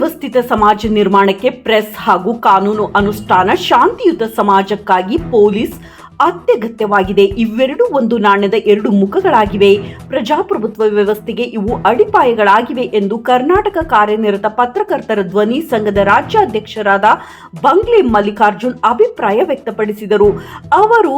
ಸುವ್ಯವಸ್ಥಿತ ಸಮಾಜ ನಿರ್ಮಾಣಕ್ಕೆ ಪ್ರೆಸ್ ಹಾಗೂ ಕಾನೂನು ಅನುಷ್ಠಾನ ಶಾಂತಿಯುತ ಸಮಾಜಕ್ಕಾಗಿ ಪೊಲೀಸ್ ಅತ್ಯಗತ್ಯವಾಗಿದೆ. ಇವೆರಡೂ ಒಂದು ನಾಣ್ಯದ ಎರಡು ಮುಖಗಳಾಗಿವೆ. ಪ್ರಜಾಪ್ರಭುತ್ವ ವ್ಯವಸ್ಥೆಗೆ ಇವು ಅಡಿಪಾಯಗಳಾಗಿವೆ ಎಂದು ಕರ್ನಾಟಕ ಕಾರ್ಯನಿರತ ಪತ್ರಕರ್ತರ ಧ್ವನಿ ಸಂಘದ ರಾಜ್ಯಾಧ್ಯಕ್ಷರಾದ ಬಂಗ್ಲೆ ಮಲ್ಲಿಕಾರ್ಜುನ್ ಅಭಿಪ್ರಾಯ ವ್ಯಕ್ತಪಡಿಸಿದರು. ಅವರು,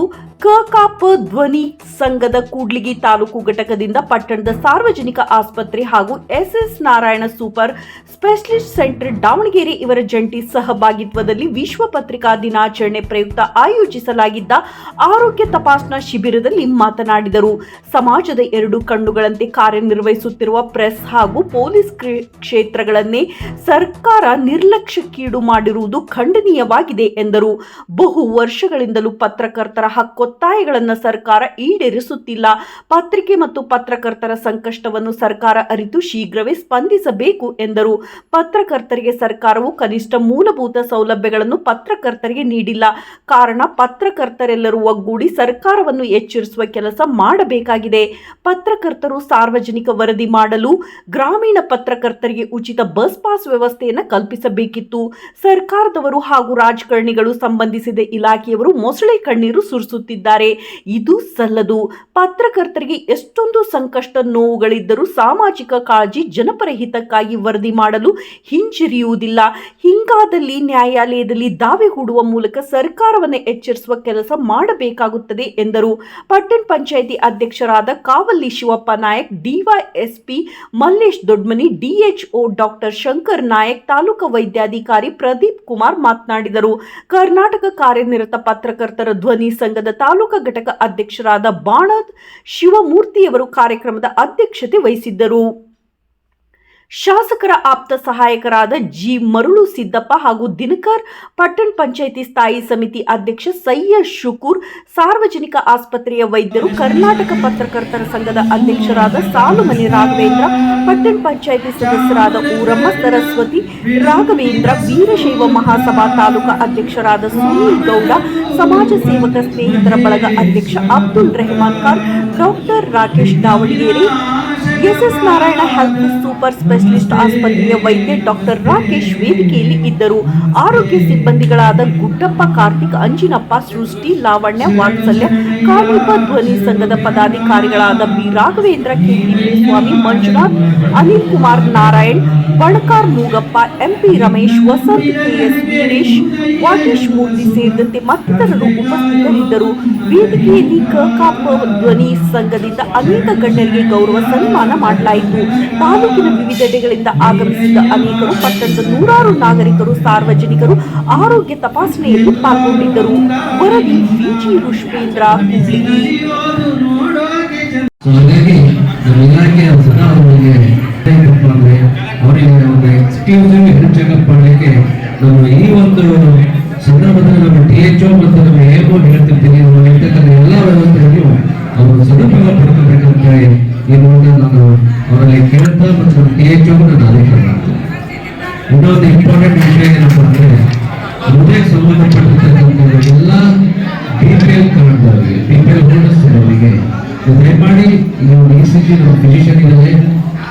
ಕಕಾಪ ಧ್ವನಿ ಸಂಘದ ಕೂಡ್ಲಿಗಿ ತಾಲೂಕು ಘಟಕದಿಂದ ಪಟ್ಟಣದ ಸಾರ್ವಜನಿಕ ಆಸ್ಪತ್ರೆ ಹಾಗೂ S S Narayana super specialist centre Davanagere ಇವರ ಜಂಟಿ ಸಹಭಾಗಿತ್ವದಲ್ಲಿ ವಿಶ್ವ ಪತ್ರಿಕಾ ದಿನಾಚರಣೆ ಪ್ರಯುಕ್ತ ಆಯೋಜಿಸಲಾಗಿದ್ದ ಆರೋಗ್ಯ ತಪಾಸಣಾ ಶಿಬಿರದಲ್ಲಿ ಮಾತನಾಡಿದರು. ಸಮಾಜದ ಎರಡು ಕಣ್ಣುಗಳಂತೆ ಕಾರ್ಯನಿರ್ವಹಿಸುತ್ತಿರುವ ಪ್ರೆಸ್ ಹಾಗೂ ಪೊಲೀಸ್ ಕ್ಷೇತ್ರಗಳನ್ನೇ ಸರ್ಕಾರ ನಿರ್ಲಕ್ಷ್ಯಕ್ಕೀಡು ಮಾಡಿರುವುದು ಖಂಡನೀಯವಾಗಿದೆ ಎಂದರು. ಬಹು ವರ್ಷಗಳಿಂದಲೂ ಪತ್ರಕರ್ತರ ಹಕ್ಕೊತ್ತಾಯಗಳನ್ನು ಸರ್ಕಾರ ಈಡೇರಿಸುತ್ತಿಲ್ಲ. ಪತ್ರಿಕೆ ಮತ್ತು ಪತ್ರಕರ್ತರ ಸಂಕಷ್ಟವನ್ನು ಸರ್ಕಾರ ಅರಿತು ಶೀಘ್ರವೇ ಸ್ಪಂದಿಸಬೇಕು ಎಂದರು. ಪತ್ರಕರ್ತರಿಗೆ ಸರ್ಕಾರವು ಕನಿಷ್ಠ ಮೂಲಭೂತ ಸೌಲಭ್ಯಗಳನ್ನು ಪತ್ರಕರ್ತರಿಗೆ ನೀಡಿಲ್ಲ. ಕಾರಣ ಪತ್ರಕರ್ತರೆಲ್ಲರೂ ಒಗ್ಗೂಡಿ ಸರ್ಕಾರವನ್ನು ಎಚ್ಚರಿಸುವ ಕೆಲಸ ಮಾಡಬೇಕಾಗಿದೆ. ಪತ್ರಕರ್ತರು ಸಾರ್ವಜನಿಕ ವರದಿ ಮಾಡಲು ಗ್ರಾಮೀಣ ಪತ್ರಕರ್ತರಿಗೆ ಉಚಿತ ಬಸ್ ಪಾಸ್ ವ್ಯವಸ್ಥೆಯನ್ನು ಕಲ್ಪಿಸಬೇಕಿತ್ತು. ಸರ್ಕಾರದವರು ಹಾಗೂ ರಾಜಕಾರಣಿಗಳು ಸಂಬಂಧಿಸಿದ ಇಲಾಖೆಯವರು ಮೊಸಳೆ ಕಣ್ಣೀರು ಸುರಿಸುತ್ತಿದ್ದಾರೆ. ಇದು ಸಲ್ಲದು. ಪತ್ರಕರ್ತರಿಗೆ ಎಷ್ಟೊಂದು ಸಂಕಷ್ಟ ನೋವುಗಳಿದ್ದರೂ ಸಾಮಾಜಿಕ ಕಾಳಜಿ ಜನಪರ ಹಿತಕ್ಕಾಗಿ ವರದಿ ಮಾಡಲು ಹಿಂಜರಿಯುವುದಿಲ್ಲ. ಹಿಂಗಾದಲ್ಲಿ ನ್ಯಾಯಾಲಯದಲ್ಲಿ ದಾವೆ ಹೂಡುವ ಮೂಲಕ ಸರ್ಕಾರವನ್ನು ಎಚ್ಚರಿಸುವ ಕೆಲಸ ಮಾಡಬೇಕಾಗುತ್ತದೆ ಎಂದರು. ಪಟ್ಟಣ ಪಂಚಾಯಿತಿ ಅಧ್ಯಕ್ಷರಾದ Kavalli Shivappa Nayak, DYSP Mallesh Dodmani, DHO doctor Shankar Nayak, taluk ವೈದ್ಯಾಧಿಕಾರಿ ಪ್ರದೀಪ್ ಕುಮಾರ್ ಮಾತನಾಡಿದರು. ಕರ್ನಾಟಕ ಕಾರ್ಯನಿರತ ಪತ್ರಕರ್ತರ ಧ್ವನಿ ಸಂಘದ ತಾಲೂಕು ಘಟಕ ಅಧ್ಯಕ್ಷರಾದ ಬಾಣದ್ ಶಿವಮೂರ್ತಿಯವರು ಕಾರ್ಯಕ್ರಮದ ಅಧ್ಯಕ್ಷತೆ ವಹಿಸಿದ್ದರು. ಶಾಸಕರ ಆಪ್ತ ಸಹಾಯಕರಾದ ಜಿ ಮರುಳು ಸಿದ್ದಪ್ಪ ಹಾಗೂ ದಿನಕರ್ ಪಟ್ಟಣ ಪಂಚಾಯಿತಿ ಸ್ಥಾಯಿ ಸಮಿತಿ ಅಧ್ಯಕ್ಷ ಸಯ್ಯ ಶುಕೂರ್ ಸಾರ್ವಜನಿಕ ಆಸ್ಪತ್ರೆಯ ವೈದ್ಯರು, ಕರ್ನಾಟಕ ಪತ್ರಕರ್ತರ ಸಂಘದ ಅಧ್ಯಕ್ಷರಾದ ಸಾಲುಮನಿ ರಾಘವೇಂದ್ರ, ಪಟ್ಟಣ ಪಂಚಾಯಿತಿ ಸದಸ್ಯರಾದ ಊರಮ್ಮ ಸರಸ್ವತಿ, ರಾಘವೇಂದ್ರ, ವೀರಶೈವ ಮಹಾಸಭಾ ತಾಲೂಕಾ ಅಧ್ಯಕ್ಷರಾದ ಸುನೀಲ್ ಗೌಡ, ಸಮಾಜ ಸೇವಕ ಸ್ನೇಹಿತರ ಬಳಗ ಅಧ್ಯಕ್ಷ Abdul Rehman Khan, doctor Rakesh Davanagere S S Narayana health super specialist ಆಸ್ಪತ್ರೆಯ ವೈದ್ಯ ಡಾಕ್ಟರ್ ರಾಕೇಶ್ ವೇದಿಕೆಯಲ್ಲಿ ಇದ್ದರು. ಆರೋಗ್ಯ ಸಿಬ್ಬಂದಿಗಳಾದ ಗುಡ್ಡಪ್ಪ, ಕಾರ್ತಿಕ್, ಅಂಜಿನಪ್ಪ, ಸೃಷ್ಟಿ, ಲಾವಣ್ಯ, ವಾತ್ಸಲ್ಯ ಕಾರ್ಮಿಕ ಧ್ವನಿ ಸಂಘದ ಪದಾಧಿಕಾರಿಗಳಾದ B. Raghavendra, K. Swamy Manjunath, Anil Kumar Narayan, Banakar Moogappa M P Ramesh, Vasanth K S Veeresh, Vagesh Murthy ಸೇರಿದಂತೆ ಮತ್ತಿತರರು ಉಪಸ್ಥಿತರಿದ್ದರು. ವೇದಿಕೆಯಲ್ಲಿ ಕಕಾಪ ಧ್ವನಿ ಸಂಘದಿಂದ ಅನೇಕ ಗಣ್ಯರಿಗೆ ಗೌರವ ಸನ್ಮಾನ ಮಾಡಲಾಯಿತು. ತಾಲೂಕಿನ ವಿವಿಧೆಡೆಗಳಿಂದ ಆಗಮಿಸಿದ ಅನೇಕರು, ಪಟ್ಟಣದ ನೂರಾರು ನಾಗರಿಕರು, ಸಾರ್ವಜನಿಕರು ಆರೋಗ್ಯ ತಪಾಸಣೆಯಲ್ಲಿ ಪಾಲ್ಗೊಂಡಿದ್ದರು. ವರದಿ ವಿಜಿ ಪುಷ್ಪೇಂದ್ರ ಇರ್ತಕ್ಕಂಥ ಎಲ್ಲ ಅವರು ಸದುಪಯೋಗ ಪಡ್ಕೋಬೇಕಂತ ಹೇಳಿ ಈ ಮೂಲಕ ನಾನು ಅವರಲ್ಲಿ ಕೇಳ್ತಾ ಮತ್ತು ಟಿ ಎಚ್ ನಾನು ಇನ್ನೊಂದು ಇಂಪಾರ್ಟೆಂಟ್ ವಿಷಯ ಏನಪ್ಪ ಅಂದ್ರೆ ಹೃದಯಕ್ಕೆ ಸಂಬಂಧಪಟ್ಟಿರ್ತಕ್ಕಂಥ ಎಲ್ಲ ಡಿ ಪಿ ಎಲ್ ಕಾರ್ಡ್ದವರಿಗೆ ಡಿ ಪಿ ಎಲ್ ಹೋಲ್ಡರ್ಸ್ ಅವರಿಗೆ ದಯಮಾಡಿ ಒಂದು ಇ ಸಿ ಜಿ ನಮ್ಮ ಫಿಸಿಷಿಯನ್ ಇದ್ದಾರೆ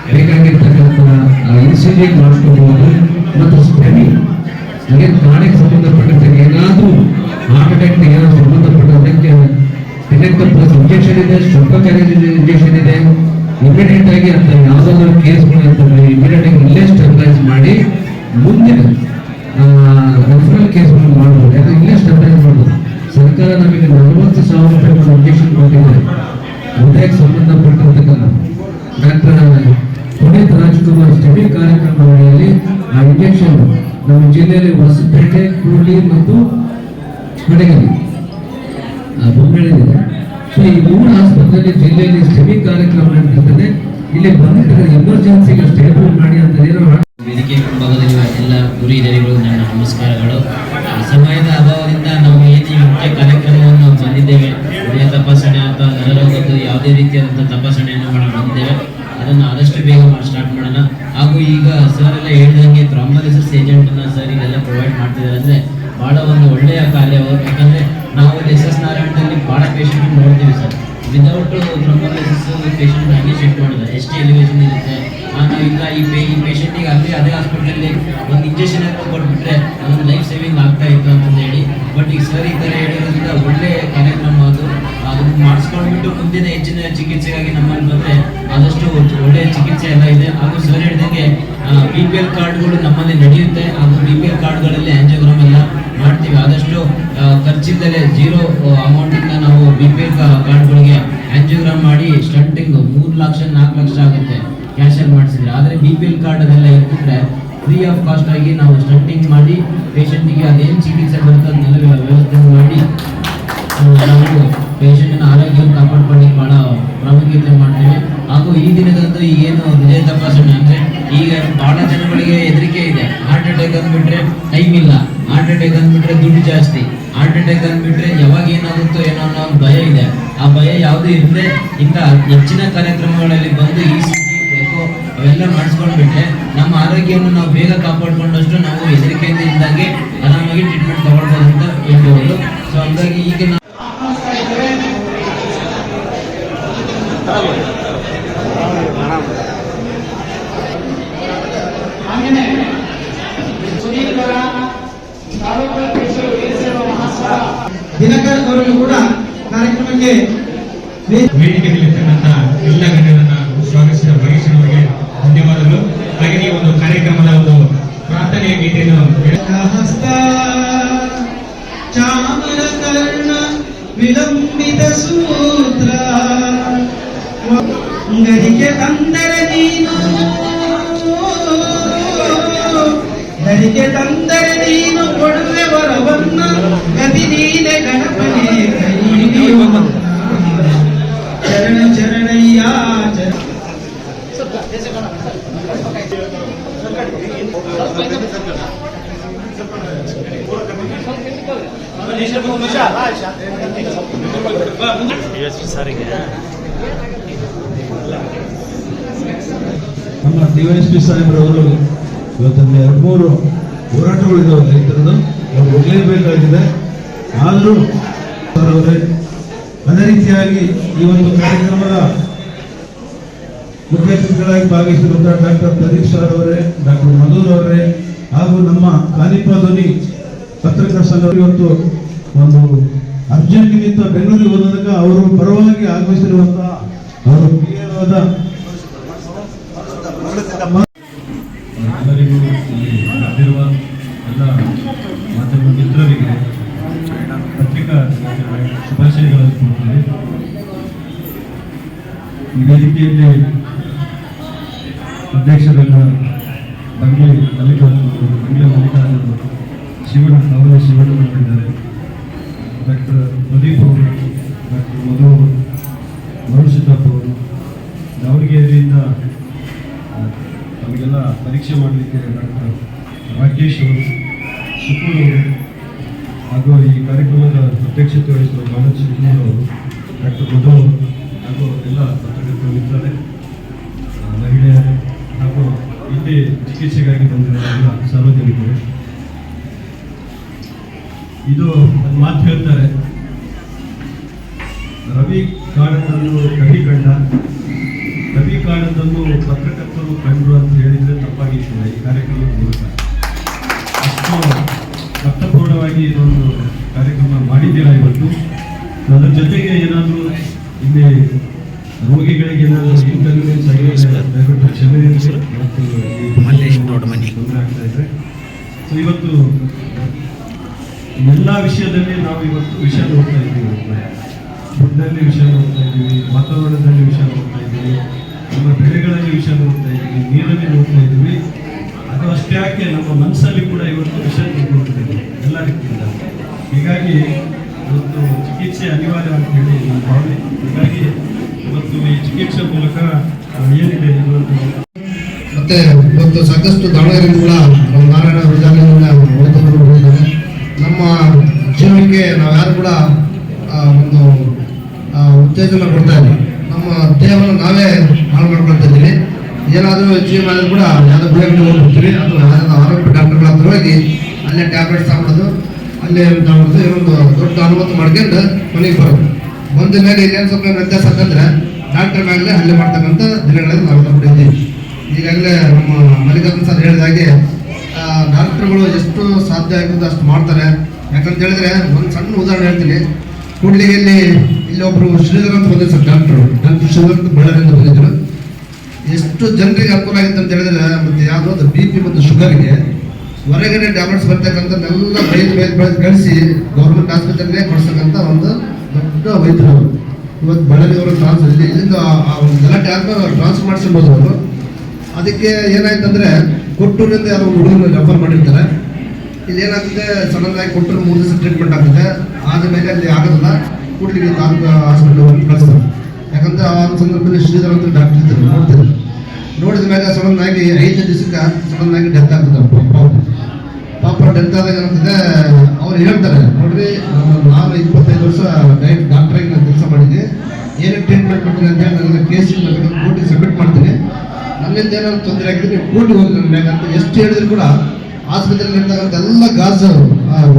ಬೇಕಾಗಿರ್ತಕ್ಕಂಥ ಇ ಸಿ ಜಿ ಮಾಡಿಸ್ಕೋಬಹುದು ಮತ್ತು ಸ್ಟೆಮಿ ಏನು ಪ್ರಾಣಿಗೆ ಸಂಬಂಧಪಟ್ಟಂತೆ ಏನಾದರೂ ಹಾರ್ಟ್ ಅಟ್ಯಾಕ್ಗೆ ಏನಾದರೂ ಸಂಬಂಧಪಟ್ಟದಕ್ಕೆ ಪ್ಲಸ್ ಇಂಜೆಕ್ಷನ್ ಇದೆ, ಸ್ವಲ್ಪ ಕ್ಯಾರೇಜ್ ಇಂಜೆಕ್ಷನ್ ಇದೆ. ಇಮಿಡಿಯೇಟ್ ಆಗಿ ಅಂತ ಯಾವುದಾದ್ರು ಕೇಸ್ಗಳು ಅಂತಂದ್ರೆ ಇಮಿಡಿಯೇಟ್ ಆಗಿ ಇಲ್ಲೇ ಸ್ಟೆಬಿಲೈಸ್ ಮಾಡಿ ಮುಂದಿನ ರೆಫರಲ್ ಕೇಸ್ಗಳು ಮಾಡ್ಬೋದು. ಯಾಕಂದ್ರೆ ಇಲ್ಲೇ ಸ್ಟೆಬಿಲೈಸ್ ಮಾಡ್ಬೋದು. ಸರ್ಕಾರ ನಮಗೆ ನಲವತ್ತು ಸಾವಿರ ರೂಪಾಯಿ ಇಂಜೆಕ್ಷನ್ ಕೊಟ್ಟಿದೆ. ಹೃದಯಕ್ಕೆ ಸಂಬಂಧಪಟ್ಟಿರ್ತಕ್ಕಂಥ ಡಾಕ್ಟರ್, ಪುನೀತ್ ರಾಜ್ಕುಮಾರ್ ಸ್ಟಡಿ ಕಾರ್ಯಕ್ರಮದ ಅಡಿಯಲ್ಲಿ ಆ ಇಂಜೆಕ್ಷನ್ ನಮ್ಮ ಜಿಲ್ಲೆಯಲ್ಲಿ ಹೊಸಪೇಟೆ, ಕೂಡ್ಲಿ ಮತ್ತು ಹಡಗಲಿ ಬೊಮ್ಮಳಿದೆ ಸೊ ಈ ಮೂರು ಆಸ್ಪತ್ರೆಯಲ್ಲಿ ಜಿಲ್ಲೆಯಲ್ಲಿ ಸ್ಟಡಿ ಕಾರ್ಯಕ್ರಮ ನಡೀತದೆ ಇಲ್ಲಿ ಬಂದಿರುವ ಎಮರ್ಜೆನ್ಸಿಗೆ ಸ್ಟೇಬಲ್ ಮಾಡಿ ಅಂತ ಏನೋ ವೇದಿಕೆ ಮುಂಭಾಗದಲ್ಲಿರುವ ಎಲ್ಲ ಗುರಿ ಹಿರಿಯರಿಗಳು ನನ್ನ ನಮಸ್ಕಾರಗಳು. ಸಮಯದ ಅಭಾವದಿಂದ ನಾವು ಏನು ಈ ಮುಖ್ಯ ಕಾರ್ಯಕ್ರಮವನ್ನು ಬಂದಿದ್ದೇವೆ ಹೃದಯ ತಪಾಸಣೆ ಅಥವಾ ನರರೋಗದ್ದು ಯಾವುದೇ ರೀತಿಯಾದಂಥ ತಪಾಸಣೆಯನ್ನು ಮಾಡಲು ಬಂದಿದ್ದೇವೆ ಅದನ್ನು ಆದಷ್ಟು ಬೇಗ ಸ್ಟಾರ್ಟ್ ಮಾಡೋಣ ಹಾಗೂ ಈಗ ಸರ್ ಎಲ್ಲ ಹೇಳಿದಂಗೆ ಥ್ರಾಂಬಲಿಸಿಸ್ ಏಜೆಂಟನ್ನು ಸರ್ ಇದೆಲ್ಲ ಪ್ರೊವೈಡ್ ಮಾಡ್ತಿದ್ದಾರೆ ಅಂದರೆ ಭಾಳ ಒಂದು ಒಳ್ಳೆಯ ಕಾರ್ಯ ಅವರು ಯಾಕಂದರೆ ನಾವು ಎಸ್ ಎಸ್ ನಾರಾಯಣದಲ್ಲಿ ಭಾಳ ಪೇಷಂಟ್ ನೋಡ್ತೀವಿ ಸರ್ ವಿತೌಟ್ ಥ್ರೊಂಬೋಲಿಸಿಸ್ ಪೇಷಂಟ್ ಹಾಗೆ ಶಿಫ್ಟ್ ಮಾಡಿದ್ದಾರೆ ಎಷ್ಟು ಎಲಿವೇಶನ್ ಇರುತ್ತೆ ಆ ನಾವು ಈಗ ಈ ಪೇ ಈ ಪೇಷಂಟಿಗೆ ಅಲ್ಲೇ ಅದೇ ಹಾಸ್ಪಿಟಲಲ್ಲಿ ಒಂದು ಇಂಜೆಕ್ಷನ್ ಎಲ್ಲ ಕೊಟ್ಬಿಟ್ರೆ ಒಂದು ಲೈಫ್ ಸೇವಿಂಗ್ ಆಗ್ತಾ ಇತ್ತು ಅಂತ ಹೇಳಿ ಬಟ್ ಈಗ ಸರ್ ಹೇಳಿರೋದ್ರಿಂದ ಒಳ್ಳೆ ಕಾರ್ಯಕ್ರಮ ಅದು ಅದನ್ನು ಮಾಡಿಸ್ಕೊಂಡ್ಬಿಟ್ಟು ಮುಂದಿನ ಹೆಚ್ಚಿನ ಚಿಕಿತ್ಸೆಗಾಗಿ ನಮ್ಮಲ್ಲಿ ಬಂದರೆ ಆದಷ್ಟು ಒಳ್ಳೆಯ ಚಿಕಿತ್ಸೆ ಎಲ್ಲ ಇದೆ. ಹಾಗೂ ಸರ್ ಹೇಳಿದಂಗೆ ಬಿ ಪಿ ಎಲ್ ಕಾರ್ಡ್ಗಳು ನಮ್ಮಲ್ಲಿ ನಡೆಯುತ್ತೆ. ಹಾಗೂ ಬಿ ಪಿ ಎಲ್ ಕಾರ್ಡ್ಗಳಲ್ಲಿ ಆಂಜಿಯೋಗ್ರಾಮ್ ಎಲ್ಲ ಮಾಡ್ತೀವಿ. ಆದಷ್ಟು ಖರ್ಚಿಲ್ಲದೆ ಜೀರೋ ಅಮೌಂಟಿಂದ ನಾವು ಬಿ ಪಿ ಎಲ್ ಕಾರ್ಡ್ಗಳಿಗೆ ಆಂಜಿಯೋಗ್ರಾಮ್ ಮಾಡಿ ಸ್ಟಂಟಿಂಗ್ ಮೂರು ಲಕ್ಷ, ನಾಲ್ಕು ಲಕ್ಷ ಆಗುತ್ತೆ. ಕ್ಯಾಶಲ್ಲಿ ಮಾಡಿಸಿದ್ರೆ. ಆದರೆ ಬಿ ಪಿ ಎಲ್ ಕಾರ್ಡ್ ಅದೆಲ್ಲ ಇರ್ತಿದ್ರೆ ಫ್ರೀ ಆಫ್ ಕಾಸ್ಟ್ ಆಗಿ ನಾವು ಸ್ಟಂಟಿಂಗ್ ಮಾಡಿ ಪೇಷಂಟಿಗೆ ಅದೇನು ಚಿಕಿತ್ಸೆ ಬರುತ್ತೆ ಅದನ್ನೆಲ್ಲ ವ್ಯ- ವ್ಯವಸ್ಥೆ ಮಾಡಿ ನಾವು ಪೇಷಂಟಿನ ಆರೋಗ್ಯವನ್ನು ಕಾಪಾಡ್ಕೊಳ್ಳಿಕ್ಕೆ ಭಾಳ ಪ್ರಾಮುಖ್ಯತೆ ಮಾಡ್ತೀವಿ. ಹಾಗೂ ಈ ದಿನದಂದು ಈಗೇನು ಹೃದಯ ತಪಾಸಣೆ ಅಂದರೆ, ಈಗ ಭಾಳ ಜನಗಳಿಗೆ ಹೆದರಿಕೆ ಇದೆ. ಹಾರ್ಟ್ ಅಟ್ಯಾಕ್ ಅಂದ್ಬಿಟ್ರೆ ಟೈಮ್ ಇಲ್ಲ. ಹಾರ್ಟ್ ಅಟ್ಯಾಕ್ ಅಂದ್ಬಿಟ್ರೆ ದುಡ್ಡು ಜಾಸ್ತಿ. ಹಾರ್ಟ್ ಅಟ್ಯಾಕ್ ಅಂದ್ಬಿಟ್ರೆ ಯಾವಾಗ ಏನಾಗುತ್ತೋ ಏನೋ ಅನ್ನೋ ಒಂದು ಭಯ ಇದೆ. ಆ ಭಯ ಯಾವುದೂ ಇರದೆ ಇಂಥ ಹೆಚ್ಚಿನ ಕಾರ್ಯಕ್ರಮಗಳಲ್ಲಿ ಬಂದು ಈ ಸ್ಥಿತಿ ಬೇಕೋ ಅವೆಲ್ಲ ಮಾಡಿಸ್ಕೊಂಡ್ಬಿಟ್ರೆ ನಮ್ಮ ಆರೋಗ್ಯವನ್ನು ನಾವು ಬೇಗ ಕಾಪಾಡ್ಕೊಂಡಷ್ಟು ನಾವು ಹೆದರಿಕೆಯಿಂದ ಇದ್ದಂಗೆ ಆರಾಮಾಗಿ ಟ್ರೀಟ್ಮೆಂಟ್ ತಗೊಳ್ಬೋದು ಅಂತ ಹೇಳ್ಬೋದು. ಸೊ ಹಂಗಾಗಿ ಈಗ ನಾವು ದಿನಕರ್ ಅವರು ಕೂಡ ಕಾರ್ಯಕ್ರಮಕ್ಕೆ ವೇದಿಕೆ ವೇದಿಕೆಯಲ್ಲಿರ್ತಕ್ಕಂಥ ಎಲ್ಲ ಗಣ್ಯರನ್ನ ಸ್ವಾಗತಿಸಿದ ಮಹೇಶ್ವರಿಗೆ ಧನ್ಯವಾದಗಳು. ಹಾಗೆ ಈ ಒಂದು ಕಾರ್ಯಕ್ರಮದ ಒಂದು ಪ್ರಾರ್ಥನೆಯ ಗೀತೆಯನ್ನು ಹೇಳಿ- ಹಸ್ತ ಚಾಮರ ಕರ್ಣ ವಿಲಂಬಿತ ಸೂತ್ರ. ಗರಿಗೆ ತಂದರೆ ನೀನು. ಗರಿಗೆ ತಂದರೆ ನೀನು ಕೊಡುವೆ ವರವನ್ನ. ಗತಿ ನೀನೆ ಗಣಪನೆ ನಮ್ಮ ಡಿವೈಎಸ್ಪಿ ಸಾಹೇಬ್ರವರು ಇವತ್ತೊಂದು ಎರಡು ಮೂರು ಹೋರಾಟಗಳಿದ್ದಾವೆ ರೈತರದ್ದು ಅವ್ರು ಹೋಗಲೇಬೇಕಾಗಿದೆ. ಆದರೂ ಅದೇ ರೀತಿಯಾಗಿ ಈ ಒಂದು ಕಾರ್ಯಕ್ರಮದ ಮುಖ್ಯ ಅತಿಥಿಗಳಾಗಿ ಭಾಗವಹಿಸಿರುವಂತಹ ಡಾಕ್ಟರ್ ಪ್ರದೀಪ್ ಸರ್ ಅವರೇ, ಡಾಕ್ಟರ್ ಮಧುರ್ ಅವರೇ ಹಾಗೂ ನಮ್ಮ ಕಾಲಿಪ ಧ್ವನಿ ಪತ್ರಕರ್ತ ಸಂಘ ಇವತ್ತು ಒಂದು ಅರ್ಜೆಂಟ್ ನಿಮಿತ್ತ ಬೆಂಗಳೂರಿಗೆ ಹೋದಾಗ ಅವರು ಪರವಾಗಿ ಆಗಮಿಸಿರುವಂತಹ ಅವರು ಪ್ರಿಯವಾದ ಎಲ್ಲರಿಗೂ ಎಲ್ಲ ಮಿತ್ರರಿಗೆ ಶುಭಾಶಯಗಳನ್ನು ಬಂಗ್ಲೆ ಮಲ್ಲಿಕಾರ್ಜುನ ಬಂಗ್ಲೆ ಮಲ್ಲಿಕಾರ್ಜುನ ಶಿವಣ್ಣ ಅವರ ಶಿವಣ್ಣ ಮಾಡಿದ್ದಾರೆ ಡಾಕ್ಟರ್ ಪ್ರದೀಪ್ ಅವರು ಡಾಕ್ಟರ್ ಮಧು ಅವರು ವರುಣ್ ಸಿದ್ದಪ್ಪ ಅವರು ದಾವಣಗೆರೆಯಿಂದ ನಮಗೆಲ್ಲ ಪರೀಕ್ಷೆ ಮಾಡಲಿಕ್ಕೆ ಡಾಕ್ಟರ್ ರಾಕೇಶ್ ಅವರು ಶುಕ್ರು ಅವರು ಹಾಗೂ ಈ ಕಾರ್ಯಕ್ರಮದ ಅಧ್ಯಕ್ಷತೆ ವಹಿಸಿದ ಮಾನವ್ ಡಾಕ್ಟರ್ ಮಧು ಹಾಗೂ ಎಲ್ಲ ಪತ್ರಕರ್ತರು ಆ, ಹಾಗೂ ಇಲ್ಲಿ ಚಿಕಿತ್ಸೆಗಾಗಿ ಬಂದಿರುವ ಎಲ್ಲ ಸಾರ್ವಜನಿಕರು. ಇದು ಮಾತು ಹೇಳ್ತಾರೆ. ರವಿ ಕಾಡನ್ನು ಕವಿ ಕಂಡ. ರವಿ ಕಾಡದನ್ನು ಪತ್ರಕರ್ತರು ಕಂಡ್ರು ಅಂತ ಹೇಳಿದರೆ ತಪ್ಪಾಗಿತ್ತು. ಈ ಕಾರ್ಯಕ್ರಮದ ಮೂಲಕ. ಅಷ್ಟು ಅರ್ಥಪೂರ್ಣವಾಗಿ ಇದೊಂದು ಕಾರ್ಯಕ್ರಮ ಮಾಡಿದ್ದೀರಾ ಇವತ್ತು? ಅದರ ಜೊತೆಗೆ ಏನಾದರೂ ಇಲ್ಲಿ ರೋಗಿಗಳಿಗೆ ಏನಾದರೂ ದಯವಿಟ್ಟು ಕ್ಷಮೆ ತೊಂದರೆ ಆಗ್ತಾ ಸೊ ಇವತ್ತು ಎಲ್ಲ ವಿಷಯದಲ್ಲಿ ನಾವು ಇವತ್ತು ವಿಷಯ ನೋಡ್ತಾ ಇದ್ದೀವಿ. ಫುಡ್ಡಲ್ಲಿ ವಿಷಯ ನೋಡ್ತಾ ಇದ್ದೀವಿ ವಾತಾವರಣದಲ್ಲಿ ವಿಷಯ ನೋಡ್ತಾ ಇದ್ದೀವಿ ನಮ್ಮ ಬೆಳೆಗಳಲ್ಲಿ ವಿಷಯ ನೋಡ್ತಾ ಇದ್ದೀವಿ ನೀರಲ್ಲಿ ನೋಡ್ತಾ ಇದ್ದೀವಿ. ಅದು ಅಷ್ಟೇ ಯಾಕೆ ನಮ್ಮ ಮನಸ್ಸಲ್ಲಿ ಕೂಡ ಇವತ್ತು ವಿಷಯ ರೀತಿಯಿಂದ ಹೀಗಾಗಿ ಒಂದು ಚಿಕಿತ್ಸೆ ಅನಿವಾರ್ಯ ಅಂತ ಹೇಳಿ ನನ್ನ ಭಾವನೆ. ಹೀಗಾಗಿ ಇವತ್ತು ಈ ಚಿಕಿತ್ಸೆ ಮೂಲಕ ಏನಿದೆ ಮತ್ತೆ ಇವತ್ತು ಸಾಕಷ್ಟು ದಾವಣಗೆರೆ ಕೂಡ ನಾರಾಯಣ ವಿದ್ಯಾಲಯದಿಂದ ಓದಿಕೊಂಡು ಹೋಗಿದ್ದಾರೆ. ನಮ್ಮ ಜೀವನಕ್ಕೆ ನಾವ್ಯಾರು ಕೂಡ ಒಂದು ಉತ್ತೇಜನ ಕೊಡ್ತಾ ಇಲ್ಲ. ನಮ್ಮ ದೇಹವನ್ನು ನಾವೇ ಹಾಳು ಮಾಡ್ಕೊಳ್ತಾ ಇದ್ದೀವಿ. ಏನಾದರೂ ಹೆಚ್ಚಿಗೆ ಮಾಡಿದ್ರು ಕೂಡ ಯಾವುದೋ ಬೆಳಗ್ಗೆ ಹೋಗ್ಬಿಡ್ತೀವಿ. ಅಥವಾ ಯಾವುದಾದ್ರು ಆರೋಗ್ಯ ಡಾಕ್ಟರ್ಗಳ ಹತ್ರ ಹೋಗಿ ಅಲ್ಲೇ ಟ್ಯಾಬ್ಲೆಟ್ಸ್ ತಗೊಳ್ಳೋದು ಅಲ್ಲೇ ತಗೊಳ್ಳೋದು ಏನೊಂದು ದೊಡ್ಡ ಅನುಮತಿ ಮಾಡ್ಕೊಂಡು ಮನೆಗೆ ಬರೋದು. ಬಂದ ಮೇಲೆ ಇನ್ನೇನು ಸ್ವಲ್ಪ ವ್ಯತ್ಯಾಸ ಅಂತಂದ್ರೆ ಡಾಕ್ಟರ್ ಮೇಲೆ ಹಲ್ಲೆ ಮಾಡ್ತಕ್ಕಂಥ ದಿನಗಳಲ್ಲಿ ನಾವು ಕಂಡಿದ್ದೀವಿ ಈಗಾಗಲೇ ನಮ್ಮ ಮಲ್ಲಿಕಾರ್ಜುನ್ ಸರ್ ಹೇಳಿದ ಹಾಗೆ ಡಾಕ್ಟ್ರುಗಳು ಎಷ್ಟು ಸಾಧ್ಯ ಆಗುತ್ತೋ ಅಷ್ಟು ಮಾಡ್ತಾರೆ. ಯಾಕಂತ ಹೇಳಿದ್ರೆ ಒಂದು ಸಣ್ಣ ಉದಾಹರಣೆ ಹೇಳ್ತೀನಿ. ಕೂಡ್ಲಿಗೆಯಲ್ಲಿ ಇಲ್ಲಿ ಒಬ್ರು ಶ್ರೀಧರ್ ಅಂತ ಬಂದಿದ್ರು ಸರ್ ಡಾಕ್ಟ್ರು. ಡಾಕ್ಟರ್ ಶ್ರೀಧರ್ ಅಂತ ಬಳ್ಳಾರಿಯಿಂದ ಬಂದಿದ್ರು. ಎಷ್ಟು ಜನರಿಗೆ ಅನುಕೂಲ ಆಗಿತ್ತು ಅಂತ ಹೇಳಿದ್ರೆ ಮತ್ತೆ ಯಾವುದೋ ಒಂದು ಬಿ ಪಿ ಮತ್ತು ಶುಗರ್ಗೆ ಹೊರಗಡೆ ಟ್ಯಾಬ್ಲೆಟ್ಸ್ ಬರ್ತಕ್ಕಂಥದ್ದೆಲ್ಲ ಬೈದು ಬೈದು ಬೆಳೆದು ಕಳಿಸಿ ಗೌರ್ಮೆಂಟ್ ಆಸ್ಪತ್ರೆಗೆ ಕೊಡ್ಸಕ್ಕಂಥ ಒಂದು ದೊಡ್ಡ ವೈದ್ಯರು ಅವರು. ಇವತ್ತು ಬಳ್ಳಾರಿ ಅವರು ಟ್ರಾನ್ಸ್ ಇಲ್ಲಿ ಇಲ್ಲಿಂದ ಆ- ಗಲಾಟೆ ಆದ್ಮೇಲೆ ಟ್ರಾನ್ಸ್ಫರ್ ಮಾಡಿಸ್ಬೋದು ಅವರು. ಅದಕ್ಕೆ ಏನಾಯ್ತಂದ್ರೆ ಕೊಟ್ಟೂರಿಂದ ಯಾರೋ ಹುಡುಗರು ರೆಫರ್ ಮಾಡಿರ್ತಾರೆ. ಇಲ್ಲಿ ಏನಾಗ್ತದೆ ಸಡನ್ ಆಗಿ ಕೊಟ್ಟರು ಮೂರು ದಿವಸ ಟ್ರೀಟ್ಮೆಂಟ್ ಆಗ್ತದೆ. ಆದಮೇಲೆ ಅಲ್ಲಿ ಆಗೋದಿಲ್ಲ. ಕೂಡ್ಲಿ ತಾಲೂಕು ಹಾಸ್ಪಿಟಲ್ ಕಳಿಸ್ತಾರೆ ಯಾಕಂದ್ರೆ ಆ ಸಂದರ್ಭದಲ್ಲಿ ಶ್ರೀಧರ್ ಅಂತ ಡಾಕ್ಟರ್ ಇದ್ದಾರೆ. ನೋಡ್ತಿದ್ರು. ನೋಡಿದ ಮೇಲೆ ಸಡನ್ ಆಗಿ ಐದು ದಿವಸಕ್ಕೆ ಸಡನ್ ಆಗಿ ಡೆತ್ ಆಗ್ತದೆ ಡೆತ್ ಆದಾಗ ಏನಾಗ್ತದೆ ಅವ್ರು ಹೇಳ್ತಾರೆ, ನೋಡ್ರಿ, ನಾನು- ಇಪ್ಪತ್ತೈದು ವರ್ಷ ಡೈಟ್ ಡಾಕ್ಟ್ರಾಗಿ ನಾನು ಕೆಲಸ ಮಾಡಿದ್ದೀನಿ ಏನೇನು ಟ್ರೀಟ್ಮೆಂಟ್ ಕೊಡ್ತೀನಿ ಅಂತ ಹೇಳಿ ನನ್ನ ಕೇಸ್ ಕೋರ್ಟಿಗೆ ಸಬ್ಮಿಟ್ ಮಾಡ್ತೀನಿ. ನನ್ನಿಂದ ಏನಾದ್ರು ತೊಂದರೆ ಆಗಿದ್ರೆ ನೀವು ಕೋರ್ಟಿಗೆ ಹೋಗಿ ನನ್ನ ಅಂತ ಎಷ್ಟು ಹೇಳಿದ್ರು ಕೂಡ ಆಸ್ಪತ್ರೆಯಲ್ಲಿ ಇರ್ತಕ್ಕಂಥ ಎಲ್ಲ ಗಾಜು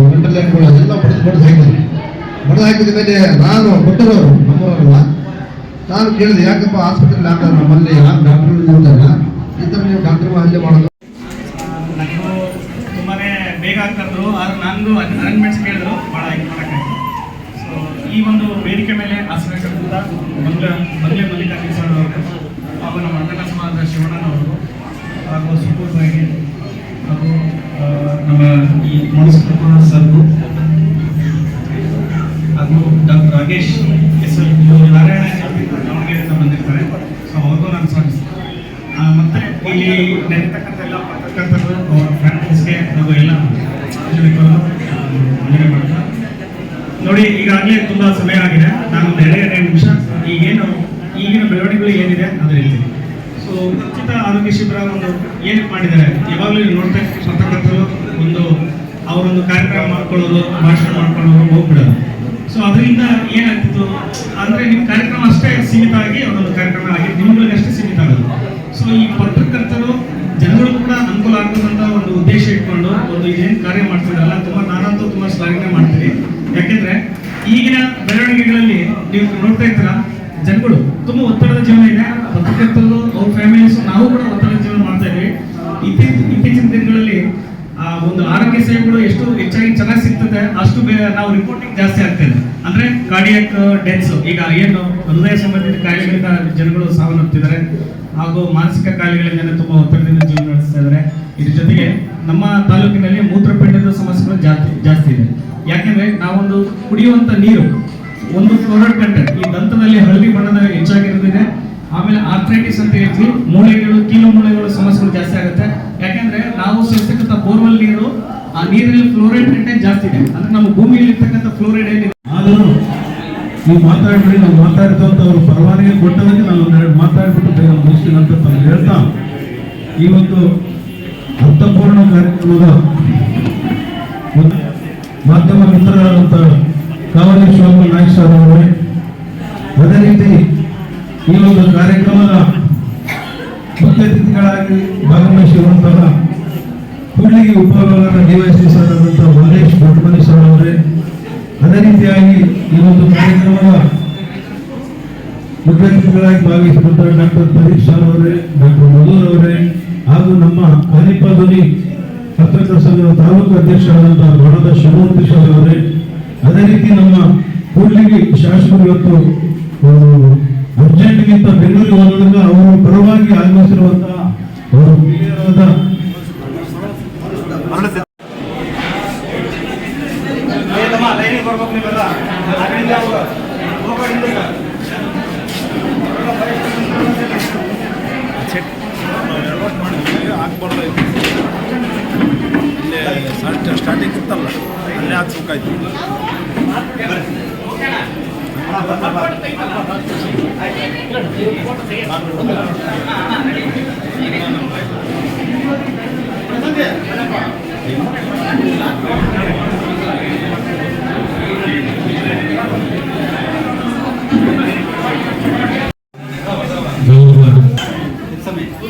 ವೆಂಟಿಲೇಟರ್ಗಳು ಎಲ್ಲ ಬಡಿದು ಬಡಿದು ಹಾಕಿದ್ರು ಬಡಿದು ಹಾಕಿದ ಮೇಲೆ ನಾನು ಕೊಟ್ಟರವರು ನಮ್ಮವರಲ್ಲ ನಾನು ಕೇಳಿದೆ, ಯಾಕಪ್ಪ ಆಸ್ಪತ್ರೆಯಲ್ಲಿ ಹಾಕೋದು ನಮ್ಮಲ್ಲಿ? ಯಾರು ಡಾಕ್ಟರ್ ಈ ಥರ ನೀವು ಡಾಕ್ಟರ್ ಹಲ್ಲೆ ಮಾಡೋದು ಆಗ್ತದ್ರು ಆದ್ರೆ ನಂದು ಅರೇಂಜ್ಮೆಂಟ್ಸ್ ಕೇಳಿದ್ರು ಭಾಳ ಇದು ಮಾಡೋಕ್ಕಾಯ್ತು ಸೊ ಈ ಒಂದು ವೇದಿಕೆ ಮೇಲೆ ಆಸನಕರ್ತಂಥ ಮಂಗ್ಲ ಮಂಗ್ಲೆ ಮಲ್ಲಿಕಾರ್ಜುನ ಸರ್ ಅವರು ಹಾಗೂ ನಮ್ಮ ಅಣ್ಣನ ಸಮಾಜದ ಶಿವಣ್ಣನವರು, ಹಾಗೂ ಕಾರ್ಯಕ್ರಮ ಮಾಡ್ಕೊಳ್ಳೋದು, ಭಾಷಣ ಮಾಡ್ಕೊಳ್ಳೋದು, ಹೋಗ್ಬಿಡೋದು. ಸೊ ಅದರಿಂದ ಏನಾಗ್ತಿತ್ತು ಅಂದ್ರೆ ನಿಮ್ಮ ಕಾರ್ಯಕ್ರಮ ಅಷ್ಟೇ ಸೀಮಿತ ಆಗಿ ಅವರೊಂದು ಕಾರ್ಯಕ್ರಮ ಆಗಿ ನಿಮ್ಗಳಿಗೆ ಅಷ್ಟೇ ಸೀಮಿತ ಆಗೋದು. ಸೊ ಈ ಪತ್ರಕರ್ತರು ಜನಗಳು ಕೂಡ ಅನುಕೂಲ ಆಗುವಂತ ಒಂದು ಉದ್ದೇಶ ಇಟ್ಕೊಂಡು ಒಂದು ಇದೇನು ಕಾರ್ಯ ಮಾಡ್ತಿದ್ರಲ್ಲ ತುಂಬಾ ನಾನಂತೂ ತುಂಬಾ ಶ್ಲಾಘನೆ ಮಾಡ್ತೀನಿ ಯಾಕೆಂದ್ರೆ ಈಗಿನ ಬೆಳವಣಿಗೆಗಳಲ್ಲಿ ನೀವು ನೋಡ್ತಾ ಇರ್ತೀರಾ ಜನಗಳು ತುಂಬಾ ಒತ್ತಡದ ಜೀವನ ಇದೆ. ಎಷ್ಟು ಹೆಚ್ಚಾಗಿ ಚೆನ್ನಾಗಿ ಸಿಗ್ತದೆ. ಅಷ್ಟು ನಾವು ರಿಪೋರ್ಟಿಂಗ್ ಜಾಸ್ತಿ ಆಗ್ತದೆ ಅಂದ್ರೆ ಕಾರ್ಡಿಯಾಕ್ ಡೆತ್ಸ್ ಈಗ ಏನು, ಹೃದಯ ಸಂಬಂಧಿತ ಕಾಯಿಲೆಗಳಿಂದ ಜನಗಳು ಸಾವನ್ನಪ್ಪಿದ್ದಾರೆ ಹಾಗೂ ಮಾನಸಿಕ ಕಾಯಿಲೆಗಳಿಂದ ತುಂಬಾ ಒತ್ತಡದಿಂದ ಜೀವನ ನಡೆಸ್ತಾ ಇದ್ದಾರೆ. ಇದ್ರ ಜೊತೆಗೆ ನಮ್ಮ ತಾಲೂಕಿನಲ್ಲಿ ಮೂತ್ರಪಿಂಡದ ಸಮಸ್ಯೆಗಳು ಜಾಸ್ತಿ ಜಾಸ್ತಿ ಇದೆ. ಯಾಕೆಂದ್ರೆ ನಾವೊಂದು ಕುಡಿಯುವಂತ ನೀರು, ಒಂದು ಫ್ಲೋರೈಡ್ ಕಂಟೆಂಟ್ ಈ ದಂತದಲ್ಲಿ ಹಳದಿ ಬಣ್ಣದ ಹೆಚ್ಚಾಗಿರೋದಿದೆ. ಆಮೇಲೆ ಆರ್ಥ್ರೈಟಿಸ್ ಅಂತ ಹೇಳ್ತೀವಿ. ಮೂಳೆಗಳು, ಕೀಲು ಮೂಳೆಗಳು ಸಮಸ್ಯೆಗಳು ಜಾಸ್ತಿ ಆಗುತ್ತೆ. ಯಾಕೆಂದ್ರೆ ನಾವು ಸೇರ್ತಕ್ಕಂಥ ಬೋರ್ವೆಲ್ ನೀರು ಆ ನೀರಲ್ಲಿ ಫ್ಲೋರೈಡ್ ಕಂಟೆಂಟ್ ಜಾಸ್ತಿ ಇದೆ. ಅಂದ್ರೆ ನಮ್ಮ ಭೂಮಿಯಲ್ಲಿ ಇರ್ತಕ್ಕಂಥ ಫ್ಲೋರೈಡ್ ಏನಿದೆ? ಆದರೂ ನೀವು ಮಾತಾಡ್ಬಿಡಿ, ನಾವು ಮಾತಾಡ್ತಂತ ಅವರು ಪರವಾನಗಿ ಕೊಟ್ಟದಕ್ಕೆ ನಾನು ಒಂದೆರಡು ಮಾತಾಡ್ಬಿಟ್ಟು ಬೇಗ ಮುಗಿಸ್ತೀನಿ ಅಂತ ತಮ್ಗೆ ಹೇಳ್ತಾ, ಈ ಒಂದು ಅರ್ಥಪೂರ್ಣ ಕಾರ್ಯಕ್ರಮದ ಮಾಧ್ಯಮ ಮಿತ್ರರಾದಂಥ ಕಾವಲಿ ಶಿವಮ್ಮ ನಾಯಕ್ ಸರ್ ಅವರೇ, ಅದೇ ರೀತಿ ಈ ಒಂದು ಕಾರ್ಯಕ್ರಮದ ಮುಖ್ಯ ಅತಿಥಿಗಳಾಗಿ ಭಾಗವಹಿಸಿರುವಂತಹ ಕೂಡ್ಲಿಗಿ ಸರ್ ಆದಂತಹ ಮಹೇಶ್ ಭಟ್ಮನಿ ಸರ್ ಅವರೇ, ಅದೇ ರೀತಿಯಾಗಿ ಈ ಒಂದು ಕಾರ್ಯಕ್ರಮದ ಮುಖ್ಯ ಅತಿಥಿಗಳಾಗಿ ಡಾಕ್ಟರ್ ಪರೀಶ್ ಸರ್ ಅವರೇ, ಡಾಕ್ಟರ್ ಮಧುರ್ ಅವರೇ, ಹಾಗೂ ನಮ್ಮ ಕಾನಿಪ ಧ್ವನಿ ಸಂಘದ ತಾಲೂಕು ಅಧ್ಯಕ್ಷರಾದಂತಹ ಬಡದ ಶಿವಮೂರ್ತಿ ಸರ್ ಅವರೇ, ಅದೇ ರೀತಿ ನಮ್ಮ ಕೂಡ್ಲಿಗಿ ಶಾಸಕರು ಇವತ್ತು ಅರ್ಜೆಂಟ್ಗಿಂತ ಬೆಂಗಳೂರಿಗೆ ಹೋದಾಗ ಅವರ ಪರವಾಗಿ ಆಗಮಿಸಿರುವಂತಹ ಅವರು ಹಿರಿಯರಾದ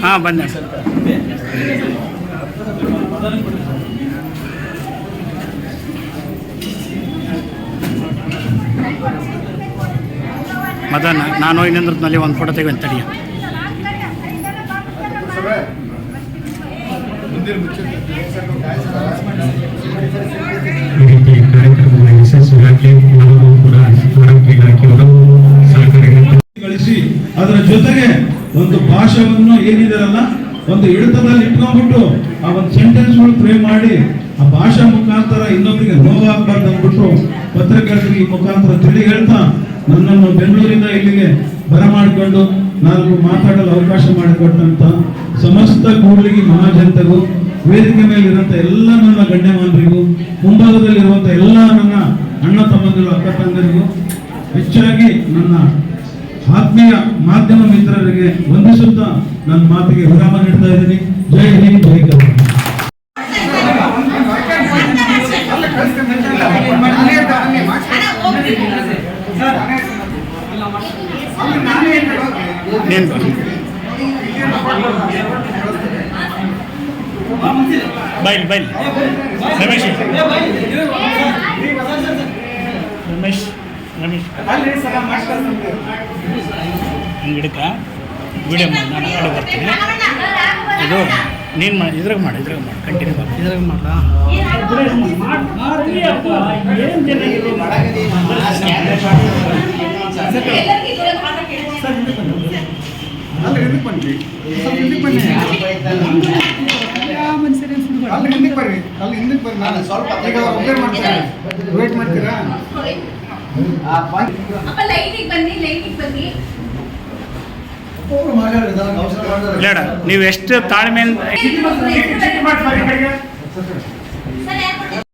ಹಾ, ಬನ್ನಿ. ಮದನ್, ನಾನು ಇನ್ನೊಂದ್ರಲ್ಲಿ ಒಂದು ಫೋಟೋ ತೆಗೆದು ತಡಿಯ ಈ ರೀತಿ ಕಾರ್ಯಕ್ರಮವನ್ನು ಯಶಸ್ವಿಗಾಗಿ ನಾವು ಕೂಡ ಆರೋಗ್ಯ ಇಲಾಖೆಯವರು ಗಳಿಸಿ ಅದರ ಜೊತೆಗೆ ಒಂದು ಭಾಷೆಯನ್ನು ಏನಿದಾರಲ್ಲ ಒಂದು ಹಿಡಿತದಲ್ಲಿ ಇಟ್ಕೊಂಡ್ಬಿಟ್ಟು ಆ ಒಂದು ಸೆಂಟೆನ್ಸ್ಗಳು ಪ್ರೇ ಮಾಡಿ, ಆ ಭಾಷಾ ಮುಖಾಂತರ ಇನ್ನೊಬ್ಬರಿಗೆ ನೋವಾಗಬಾರ್ದು ಅಂದ್ಬಿಟ್ಟು ಪತ್ರಕರ್ತರಿಗೆ ಈ ಮುಖಾಂತರ ತಿಳಿ ಹೇಳ್ತಾ ನನ್ನನ್ನು ಬೆಂಗಳೂರಿಂದ ಇಲ್ಲಿಗೆ ಬರಮಾಡಿಕೊಂಡು ನಾಲ್ಕು ಮಾತಾಡಲು ಅವಕಾಶ ಮಾಡಿಕೊಟ್ಟಂತ ಸಮಸ್ತ ಕೂಡಲಿಗೆ ಮಹಾಜನತೆಗೂ, ವೇದಿಕೆ ಮೇಲೆ ಇರುವಂತ ಎಲ್ಲ ನನ್ನ ಗಣ್ಯಮಾನರಿಗೂ, ಮುಂಭಾಗದಲ್ಲಿರುವಂತ ಎಲ್ಲ ನನ್ನ ಅಣ್ಣ ತಮ್ಮಂದಿರು, ಅಕ್ಕ ತಂದರಿಗೂ ಹೆಚ್ಚಾಗಿ ನನ್ನ ಆತ್ಮೀಯ ಮಾಧ್ಯಮ ಮಿತ್ರರಿಗೆ ವಂದಿಸುತ್ತಾ ನನ್ನ ಮಾತಿಗೆ ವಿರಾಮ ನೀಡ್ತಾ ಇದ್ದೀನಿ. ಜೈ ಹಿಂದ್, ಜೈ ಕರ್ನಾಟಕ ಬೈಲ್ ಬೈಲ್. ರಮೇಶ್ ಹಿಂಗಿಡಕ ವಿಡಿಯೋ ಮಾಡಿ ನಾನು ಕಡೆ ಬರ್ತೀನಿ. ಇದು ನೀನು ಮಾಡಿ ಇದ್ರಾಗ ಮಾಡಿ ಇದ್ರಾಗ ಮಾಡಿ ಕಂಟಿನ್ಯೂ ಮಾಡಿ. ಇದ್ರಾಗ ಮಾಡ್ಲಾ? ಏನು ಜನ ಅಲ್ಲಿ ಹಿಂದಕ್ಕೆ ಬರ್ರಿ. ಅಲ್ಲಿ ಹಿಂದಕ್ಕೆ ಬರ್ರಿ. ನಾನು ಸ್ವಲ್ಪ ಈಗ ವೇಟ್ ಮಾಡ್ತಾರೆ? ಅಪ್ಪ ಲೈನಿಗೆ ಬನ್ನಿ ಲೈನಿಗೆ ಬನ್ನಿ. ಬೇಡ ನೀವು ಎಷ್ಟು ತಾಳ್ಮೆಯಿಂದ